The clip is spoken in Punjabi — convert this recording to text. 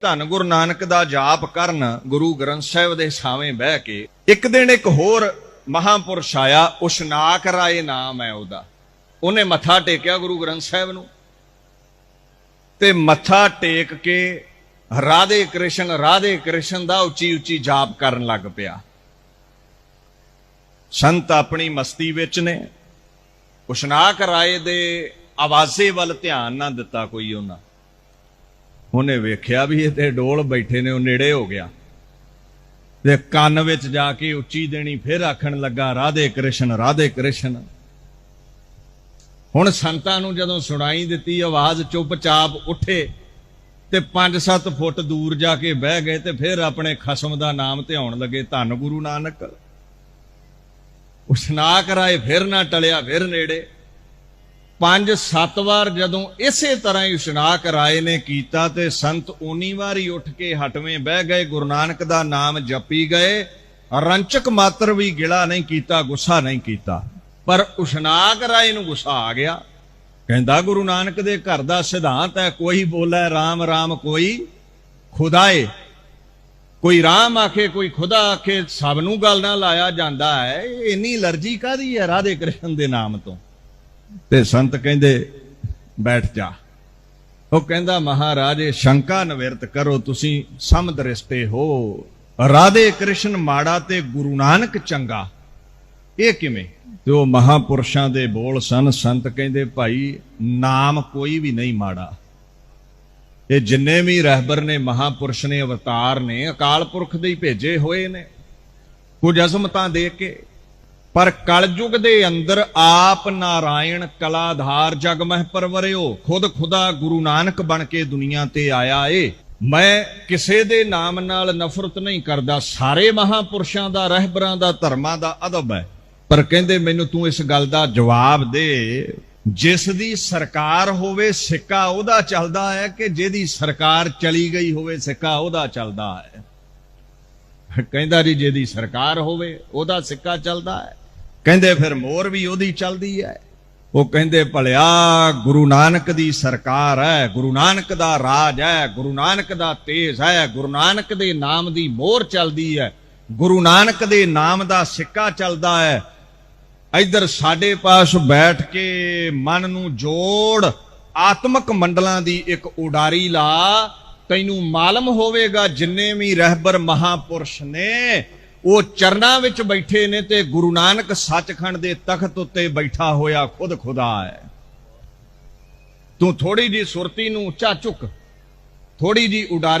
ਧੰਨ ਗੁਰੂ ਨਾਨਕ ਦਾ ਜਾਪ ਕਰਨ ਗੁਰੂ ਗ੍ਰੰਥ ਸਾਹਿਬ ਦੇ ਸਾਹਵੇਂ ਬਹਿ ਕੇ, ਇੱਕ ਦਿਨ ਇੱਕ ਹੋਰ ਮਹਾਪੁਰਸ਼ ਆਇਆ, ਉਸ਼ਨਾਕ ਰਾਏ ਨਾਮ ਹੈ ਉਹਦਾ। ਉਹਨੇ ਮੱਥਾ ਟੇਕਿਆ ਗੁਰੂ ਗ੍ਰੰਥ ਸਾਹਿਬ ਨੂੰ ਤੇ ਮੱਥਾ ਟੇਕ ਕੇ ਰਾਧੇ ਕ੍ਰਿਸ਼ਨ ਰਾਧੇ ਕ੍ਰਿਸ਼ਨ ਦਾ ਉੱਚੀ ਉੱਚੀ ਜਾਪ ਕਰਨ ਲੱਗ ਪਿਆ। ਸੰਤ ਆਪਣੀ ਮਸਤੀ ਵਿੱਚ ਨੇ। ਉਸ਼ਨਾਕ ਰਾਏ ਦੇ ਆਵਾਜ਼ੇ ਵੱਲ ਧਿਆਨ ਨਾ ਦਿੱਤਾ ਕੋਈ ਉਹਨਾਂ। ਉਹਨੇ ਵੇਖਿਆ ਵੀ ਇਹ ਤੇ ਡੋਲ ਬੈਠੇ ਨੇ, ਉਹ ਨੇੜੇ ਹੋ ਗਿਆ। ਤੇ ਕੰਨ ਵਿੱਚ ਜਾ ਕੇ ਉੱਚੀ ਦੇਣੀ ਫਿਰ ਆਖਣ ਲੱਗਾ, ਰਾਧੇ ਕ੍ਰਿਸ਼ਨ ਰਾਧੇ ਕ੍ਰਿਸ਼ਨ। ਹੁਣ ਸੰਤਾਂ ਨੂੰ ਜਦੋਂ ਸੁਣਾਈ ਦਿੱਤੀ, ਆਵਾਜ਼ ਚੁੱਪਚਾਪ ਉੱਠੇ ਤੇ 5-7 ਫੁੱਟ ਦੂਰ ਜਾ ਕੇ ਬਹਿ ਗਏ ਤੇ ਫਿਰ ਆਪਣੇ ਖਸਮ ਦਾ ਨਾਮ ਧਿਆਉਣ ਲੱਗੇ, ਧੰਨ ਗੁਰੂ ਨਾਨਕ। ਉਸ ਨਾ ਕਰਾਏ, ਫਿਰ ਨਾ ਟਲਿਆ, ਫਿਰ ਨੇੜੇ। ਪੰਜ ਸੱਤ ਵਾਰ ਜਦੋਂ ਇਸੇ ਤਰ੍ਹਾਂ ਹੀ ਇਸ਼ਨਾਕ ਰਾਏ ਨੇ ਕੀਤਾ ਤੇ ਸੰਤ ਉਨੀ ਵਾਰ ਹੀ ਉੱਠ ਕੇ ਹਟਵੇਂ ਬਹਿ ਗਏ, ਗੁਰੂ ਨਾਨਕ ਦਾ ਨਾਮ ਜਪੀ ਗਏ, ਰੰਚਕ ਮਾਤਰ ਵੀ ਗਿਲਾ ਨਹੀਂ ਕੀਤਾ, ਗੁੱਸਾ ਨਹੀਂ ਕੀਤਾ। ਪਰ ਉਸ਼ਨਾਕ ਰਾਏ ਨੂੰ ਗੁੱਸਾ ਆ ਗਿਆ। ਕਹਿੰਦਾ, ਗੁਰੂ ਨਾਨਕ ਦੇ ਘਰ ਦਾ ਸਿਧਾਂਤ ਹੈ, ਕੋਈ ਬੋਲੇ RAM RAM ਕੋਈ ਖੁਦਾਏ। ਕੋਈ ਰਾਮ ਆਖੇ, ਕੋਈ ਖੁਦਾ ਆਖੇ, ਸਭ ਨੂੰ ਗੱਲ ਨਾਲ ਲਾਇਆ ਜਾਂਦਾ ਹੈ, ਇਹ ਇੰਨੀ ਅਲਰਜੀ ਕਾਦੀ ਹੈ? ਰਾਧੇ ਕ੍ਰਿਸ਼ਨ ਦੇ ਨਾਮ ਤੋਂ। ਤੇ ਸੰਤ ਕਹਿੰਦੇ, ਬੈਠ ਜਾ। ਉਹ ਕਹਿੰਦਾ, ਮਹਾਰਾਜ ਇਹ ਸ਼ੰਕਾ ਨਿਵਰਤ ਕਰੋ, ਤੁਸੀਂ ਸਮਦ੍ਰਿਸ਼ਟੇ ਹੋ। ਰਾਧੇ ਕ੍ਰਿਸ਼ਨ ਮਾੜਾ ਤੇ ਗੁਰੂ ਨਾਨਕ ਚੰਗਾ। ਇਹ ਕਿਵੇਂ? ਤੇ ਉਹ ਮਹਾਪੁਰਸ਼ਾਂ ਦੇ ਬੋਲ ਸਨ, ਸੰਤ ਕਹਿੰਦੇ, ਭਾਈ, ਨਾਮ ਕੋਈ ਵੀ ਨਹੀਂ ਮਾੜਾ। ਇਹ ਜਿੰਨੇ ਵੀ ਰਹਿਬਰ ਨੇ, ਮਹਾਪੁਰਸ਼ ਨੇ, ਅਵਤਾਰ ਨੇ, ਅਕਾਲ ਪੁਰਖ ਦੇ ਹੀ ਭੇਜੇ ਹੋਏ ਨੇ। ਕੁਝ ਅਜ਼ਮਤਾਂ ਦੇ ਕੇ ਪਰ ਕਲਯੁਗ ਦੇ ਅੰਦਰ ਆਪ ਨਾਰਾਇਣ ਕਲਾਧਾਰ ਜਗ ਮਹਿ ਪਰਵਰਿਓ, ਖੁਦ ਖੁਦਾ ਗੁਰੂ ਨਾਨਕ ਬਣ ਕੇ ਦੁਨੀਆ ਤੇ ਆਇਆ ਏ। ਮੈਂ ਕਿਸੇ ਦੇ ਨਾਮ ਨਾਲ ਨਫ਼ਰਤ ਨਹੀਂ ਕਰਦਾ, ਸਾਰੇ ਮਹਾਪੁਰਸ਼ਾਂ ਦਾ, ਰਹਿਬਰਾਂ ਦਾ, ਧਰਮਾਂ ਦਾ ਅਦਬ ਹੈ। ਪਰ ਕਹਿੰਦੇ ਮੈਨੂੰ ਤੂੰ ਇਸ ਗੱਲ ਦਾ ਜਵਾਬ ਦੇ। ਜਿਸ ਦੀ ਸਰਕਾਰ ਹੋਵੇ ਸਿੱਕਾ ਉਹਦਾ ਚੱਲਦਾ ਹੈ ਕਿ ਜਿਹਦੀ ਸਰਕਾਰ ਚਲੀ ਗਈ ਹੋਵੇ ਸਿੱਕਾ ਉਹਦਾ ਚੱਲਦਾ ਹੈ। ਕਹਿੰਦਾ ਜੀ ਜਿਹਦੀ ਸਰਕਾਰ ਹੋਵੇ ਉਹਦਾ ਸਿੱਕਾ ਚੱਲਦਾ ਹੈ। ਕਹਿੰਦੇ ਫਿਰ ਮੋਰ ਵੀ ਉਹਦੀ ਚੱਲਦੀ ਹੈ ਉਹ ਕਹਿੰਦੇ ਭਲਿਆ ਗੁਰੂ ਨਾਨਕ ਦੀ ਸਰਕਾਰ ਹੈ ਗੁਰੂ ਨਾਨਕ ਦਾ ਰਾਜ ਹੈ ਗੁਰੂ ਨਾਨਕ ਦਾ ਤੇਜ ਹੈ ਗੁਰੂ ਨਾਨਕ ਦੇ ਨਾਮ ਦੀ ਮੋਹਰ ਚੱਲਦੀ ਹੈ ਗੁਰੂ ਨਾਨਕ ਦੇ ਨਾਮ ਦਾ ਸਿੱਕਾ ਚੱਲਦਾ ਹੈ ਇੱਧਰ ਸਾਡੇ ਪਾਸ ਬੈਠ ਕੇ ਮਨ ਨੂੰ ਜੋੜ, ਆਤਮਿਕ ਮੰਡਲਾਂ ਦੀ ਇੱਕ ਉਡਾਰੀ ਲਾ, ਤੈਨੂੰ ਮਾਲਮ ਹੋਵੇਗਾ ਜਿੰਨੇ ਵੀ ਰਹਿਬਰ ਮਹਾਪੁਰਸ਼ ਨੇ। ਉਹ ਚਰਨਾਂ ਵਿੱਚ ਬੈਠੇ ਨੇ ਤੇ ਗੁਰੂ ਨਾਨਕ ਸੱਚਖੰਡ ਦੇ ਤਖਤ ਉੱਤੇ ਬੈਠਾ ਹੋਇਆ ਖੁਦ ਖੁਦਾ ਹੈ। ਤੂੰ ਥੋੜੀ ਜੀ ਸੁਰਤੀ ਨੂੰ ਉੱਚਾ ਚੁੱਕ ਥੋੜੀ ਜੀ ਉਡਾਰੀ